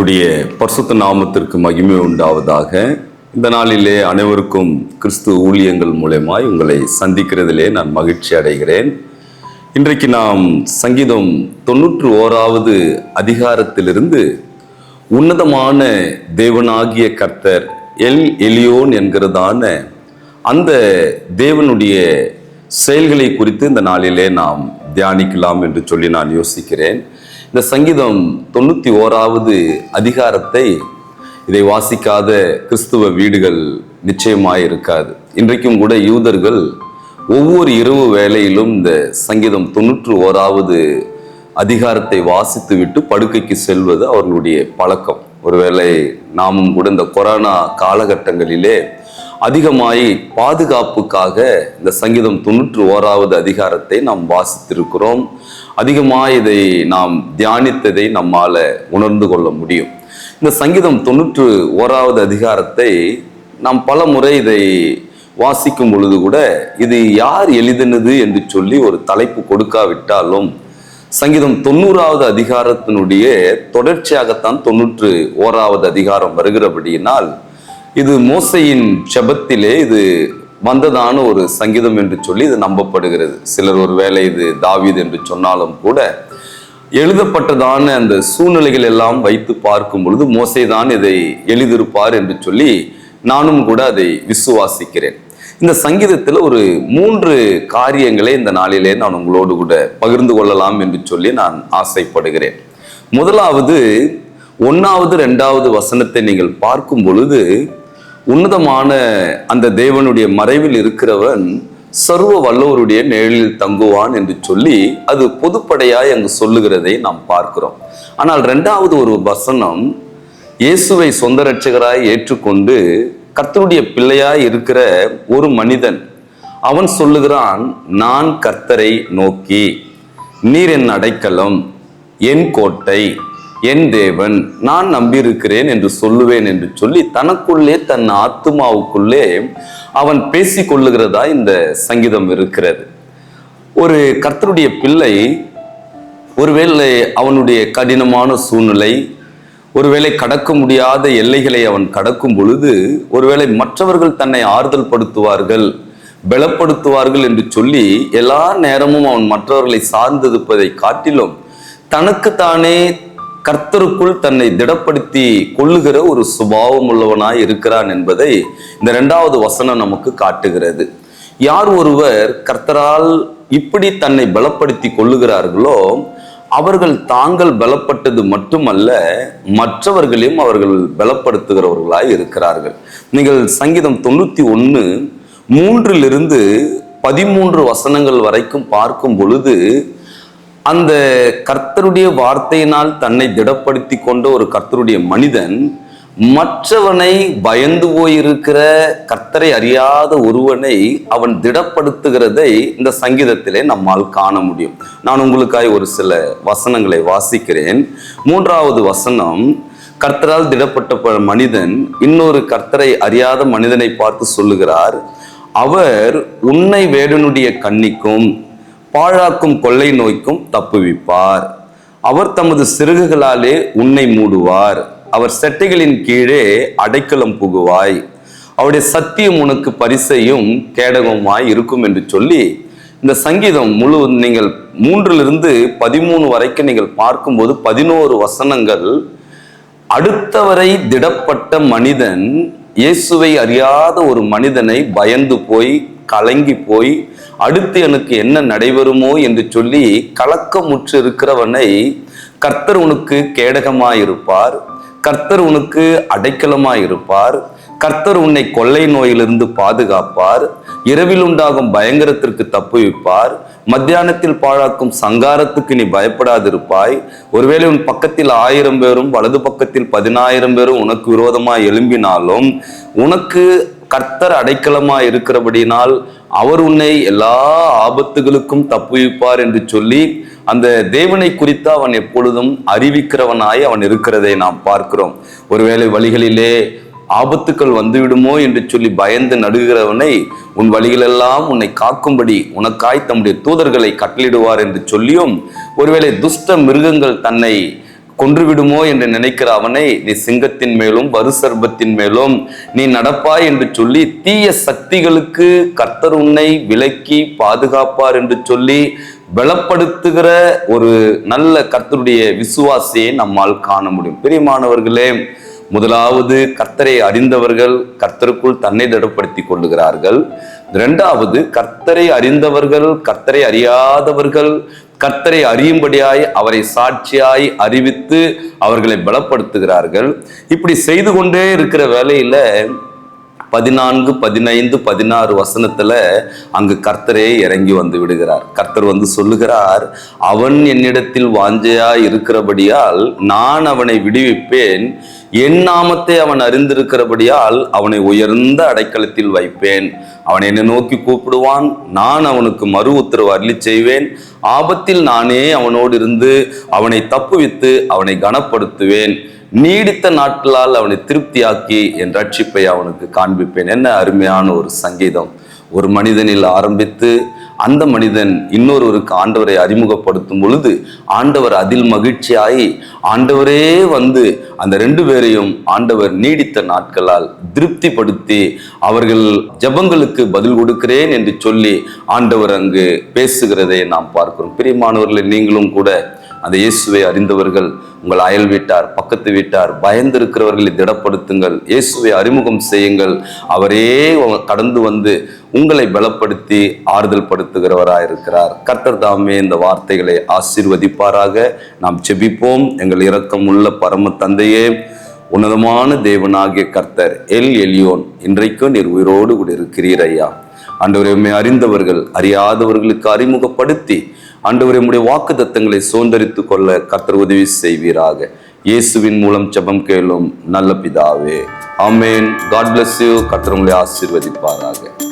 கர்த்தருடைய பரிசுத்த நாமத்திற்கு மகிமை உண்டாவதாக. இந்த நாளிலே அனைவருக்கும் கிறிஸ்து ஊழியங்கள் மூலயமாய் உங்களை சந்திக்கிறதிலே நான் மகிழ்ச்சி அடைகிறேன். இன்றைக்கு நாம் சங்கீதம் தொண்ணூற்று ஓராவது அதிகாரத்திலிருந்து உன்னதமான தேவனாகிய கர்த்தர் எல் எலியோன் என்கிறதான அந்த தேவனுடைய செயல்களை குறித்து இந்த நாளிலே நாம் தியானிக்கலாம் என்று சொல்லி நான் யோசிக்கிறேன். இந்த சங்கீதம் தொண்ணூத்தி ஓராவது அதிகாரத்தை இதை வாசிக்காத கிறிஸ்துவ வீடுகள் நிச்சயமாக இருக்காது இன்றைக்கும் கூட யூதர்கள் ஒவ்வொரு இரவு வேளையிலும் இந்த சங்கீதம் தொண்ணூற்று ஓராவது அதிகாரத்தை வாசித்து விட்டு படுக்கைக்கு செல்வது அவர்களுடைய பழக்கம். ஒருவேளை நாமும் கூட இந்த கொரோனா காலகட்டங்களிலே அதிகமாய் பாதுகாப்புக்காக இந்த சங்கீதம் தொண்ணூற்று ஓராவது அதிகாரத்தை நாம் வாசித்திருக்கிறோம். அதிகமாக இதை நாம் தியானித்ததை நம்மால் உணர்ந்து கொள்ள முடியும். இந்த சங்கீதம் தொண்ணூற்று ஓராவது அதிகாரத்தை நாம் பல முறை இதை வாசிக்கும் பொழுது கூட இது யார் எளிதினது என்று சொல்லி ஒரு தலைப்பு கொடுக்காவிட்டாலும் சங்கீதம் தொண்ணூறாவது அதிகாரத்தினுடைய தொடர்ச்சியாகத்தான் தொண்ணூற்று ஓராவது அதிகாரம் வருகிறபடியினால் இது மோசையின் செபத்திலே இது வந்ததான ஒரு சங்கீதம் என்று சொல்லி இது நம்பப்படுகிறது. சிலர் ஒரு வேலை இது தாவீது என்று சொன்னாலும் கூட எழுதப்பட்டதான அந்த சூழ்நிலைகள் எல்லாம் வைத்து பார்க்கும் பொழுது மோசைதான் இதை எழுதியிருப்பார் என்று சொல்லி நானும் கூட அதை விசுவாசிக்கிறேன். இந்த சங்கீதத்தில் ஒரு மூன்று காரியங்களை இந்த நாளிலே நான் உங்களோடு கூட பகிர்ந்து கொள்ளலாம் என்று சொல்லி நான் ஆசைப்படுகிறேன். முதலாவது ஒன்றாவது ரெண்டாவது வசனத்தை நீங்கள் பார்க்கும் பொழுது உன்னதமான அந்த தேவனுடைய மறைவில் இருக்கிறவன் சர்வ வல்லவருடைய நிழலில் தங்குவான் என்று சொல்லி அது பொதுப்படையாய் அங்கு சொல்லுகிறதை நாம் பார்க்கிறோம். ஆனால் ரெண்டாவது ஒரு வசனம் இயேசுவை சொந்த ரட்சகராய் ஏற்றுக்கொண்டு கர்த்தருடைய பிள்ளையாய் இருக்கிற ஒரு மனிதன் அவன் சொல்லுகிறான் நான் கர்த்தரை நோக்கி நீர் என் அடைக்கலம் என் கோட்டை என் தேவன் நான் நம்பியிருக்கிறேன் என்று சொல்லுவேன் என்று சொல்லி தனக்குள்ளே தன் ஆத்மாவுக்குள்ளே அவன் பேசி கொள்ளுகிறதா இந்த சங்கீதம் இருக்கிறது. ஒரு கர்த்தருடைய பிள்ளை ஒருவேளை அவனுடைய கடினமான சூழ்நிலை ஒருவேளை கடக்க முடியாத எல்லைகளை அவன் கடக்கும் பொழுது ஒருவேளை மற்றவர்கள் தன்னை ஆறுதல் படுத்துவார்கள் பலப்படுத்துவார்கள் என்று சொல்லி எல்லா நேரமும் அவன் மற்றவர்களை சார்ந்திருப்பதை காட்டிலும் தனக்குத்தானே கர்த்தருக்குள் தன்னை திடப்படுத்தி கொள்ளுகிற ஒரு சுபாவம் உள்ளவனாய் இருக்கிறான் என்பதை இந்த ரெண்டாவது வசனம் நமக்கு காட்டுகிறது. யார் ஒருவர் கர்த்தரால் இப்படி தன்னை பலப்படுத்தி கொள்ளுகிறார்களோ அவர்கள் தாங்கள் பலப்பட்டது மட்டுமல்ல மற்றவர்களையும் அவர்கள் பலப்படுத்துகிறவர்களாய் இருக்கிறார்கள். நீங்கள் சங்கீதம் தொண்ணூத்தி ஒன்று மூன்றிலிருந்து பதிமூன்று வசனங்கள் வரைக்கும் பார்க்கும் பொழுது அந்த கர்த்தருடைய வார்த்தையினால் தன்னை திடப்படுத்தி கொண்ட ஒரு கர்த்தருடைய மனிதன் மற்றவனை பயந்து போயிருக்கிற கர்த்தரை அறியாத ஒருவனை அவன் திடப்படுத்துகிறதை இந்த சங்கீதத்திலே நம்மால் காண முடியும். நான் உங்களுக்காய் ஒரு சில வசனங்களை வாசிக்கிறேன். மூன்றாவது வசனம் கர்த்தரால் திடப்பட்ட மனிதன் இன்னொரு கர்த்தரை அறியாத மனிதனை பார்த்து சொல்லுகிறார் அவர் உன்னை வேடனுடைய கண்ணிக்கும் பாழாக்கும் கொள்ளை நோய்க்கும் தப்புவிப்பார். அவர் தமது சிறகுகளாலே உன்னை மூடுவார். அவர் செட்டைகளின் கீழே அடைக்கலம் புகுவாய். அவருடைய சத்தியம் உனக்கு பரிசையும் கேடகமாய் இருக்கும் என்று சொல்லி இந்த சங்கீதம் முழு நீங்கள் மூன்றிலிருந்து பதிமூணு வரைக்கும் நீங்கள் பார்க்கும்போது பதினோரு வசனங்கள் அடுத்தவரை திடப்பட்ட மனிதன் இயேசுவை அறியாத ஒரு மனிதனை பயந்து போய் கலங்கி போய் அடுத்து எனக்கு என்ன நடைபெறுமோ என்று சொல்லி கலக்கமுற்று இருக்கிறவனை கர்த்தர் உனக்கு கேடகமாயிருப்பார். கர்த்தர் உனக்கு அடைக்கலமாயிருப்பார். கர்த்தர் உன்னை கொள்ளை நோயிலிருந்து பாதுகாப்பார். இரவில் உண்டாகும் பயங்கரத்திற்கு தப்புவிப்பார். மத்தியானத்தில் பாழாக்கும் சங்காரத்துக்கு நீ பயப்படாதிருப்பாய். ஒருவேளை உன் பக்கத்தில் ஆயிரம் பேரும் வலது பக்கத்தில் பதினாயிரம் பேரும் உனக்கு விரோதமாக எழும்பினாலும் உனக்கு கர்த்தர் அடைக்கலமாக இருக்கிறபடினால் அவர் உன்னை எல்லா ஆபத்துகளுக்கும் தப்புவிப்பார் என்று சொல்லி அந்த தேவனை குறித்து அவன் எப்பொழுதும் அறிவிக்கிறவனாய் அவன் இருக்கிறதை நாம் பார்க்கிறோம். ஒருவேளை வழிகளிலே ஆபத்துக்கள் வந்துவிடுமோ என்று சொல்லி பயந்து நடுகிறவனை உன் வழிகளெல்லாம் உன்னை காக்கும்படி உனக்காய் தம்முடைய தூதர்களை கட்டளிடுவார் என்று சொல்லியும் ஒருவேளை துஷ்ட மிருகங்கள் தன்னை கொன்றுவிடுமோ என்று நினைக்கிற அவனை நீ சிங்கத்தின் மேலும் வருசர்பத்தின் மேலும் நீ நடப்பாய் என்று சொல்லி தீய சக்திகளுக்கு கர்த்தர் உன்னை விலக்கி பாதுகாப்பார் என்று சொல்லி பலப்படுத்துகிற ஒரு நல்ல கர்த்தருடைய விசுவாசியை நம்மால் காண முடியும். பிரியமானவர்களே முதலாவது கர்த்தரை அறிந்தவர்கள் கர்த்தருக்குள் தன்னை திடப்படுத்திக் கொள்ளுகிறார்கள். இரண்டாவது கர்த்தரை அறிந்தவர்கள் கர்த்தரை அறியாதவர்கள் கர்த்தரை அறியும்படியாய் அவரை சாட்சியாய் அறிவித்து அவர்களை பலப்படுத்துகிறார்கள். இப்படி செய்து கொண்டே இருக்கிற வேலையில பதினான்கு பதினைந்து பதினாறு வசனத்துல அங்கு கர்த்தரே இறங்கி வந்து விடுகிறார். கர்த்தர் வந்து சொல்லுகிறார் அவன் என்னிடத்தில் வாஞ்சையா இருக்கிறபடியால் நான் அவனை விடுவிப்பேன். என் நாமத்தை அவன் அறிந்திருக்கிறபடியால் அவனை உயர்ந்த அடைக்கலத்தில் வைப்பேன். அவன் என்னை நோக்கி கூப்பிடுவான். நான் அவனுக்கு மறு உத்தரவு அருளி செய்வேன். ஆபத்தில் நானே அவனோடு இருந்து அவனை தப்புவித்து அவனை கனப்படுத்துவேன். நீடித்த நாட்களால் அவனை திருப்தியாக்கி என் ரட்சிப்பை அவனுக்கு காண்பிப்பேன். என்ன அருமையான ஒரு சங்கீதம். ஒரு மனிதனில் ஆரம்பித்து அந்த மனிதன் இன்னொருவருக்கு ஆண்டவரை அறிமுகப்படுத்தும் பொழுது ஆண்டவர் அதில் மகிழ்ச்சியாகி ஆண்டவரே வந்து அந்த ரெண்டு பேரையும் ஆண்டவர் நீடித்த நாட்களால் திருப்திப்படுத்தி அவர்கள் ஜெபங்களுக்கு பதில் கொடுக்கிறேன் என்று சொல்லி ஆண்டவர் அங்கு பேசுகிறதை நாம் பார்க்கிறோம். பிரியமானவர்களை நீங்களும் கூட அந்த இயேசுவை அறிந்தவர்கள் உங்கள் அயல் வீட்டார் பக்கத்து வீட்டார் பயந்திருக்கிறவர்களை திடப்படுத்துங்கள். இயேசுவை அறிமுகம் செய்யுங்கள். அவரே கடந்து வந்து உங்களை பலப்படுத்தி ஆறுதல் படுத்துகிறவராக இருக்கிறார் கர்த்தர் தாமே இந்த வார்த்தைகளை ஆசிர்வதிப்பாராக. நாம் செபிப்போம் எங்கள் இரக்கம் உள்ள பரம தந்தையே உன்னதமான தேவனாகிய கர்த்தர் எல் எலியோன் இன்றைக்கும் நீர் உயிரோடு கூட இருக்கிறீர் ஐயா. ஆண்டவரை உண்மை அறிந்தவர்கள் அறியாதவர்களுக்கு அறிமுகப்படுத்தி ஆண்டவரை உம்முடைய வாக்கு தத்தங்களை சுதந்திரித்து கொள்ள கர்த்தர் உதவி செய்வீராக. இயேசுவின் மூலம் செபம் கேளும் நல்ல பிதாவே. ஆமேன். காட் பிளஸ் யூ கர்த்தர் உங்களை ஆசீர்வதிப்பாராக.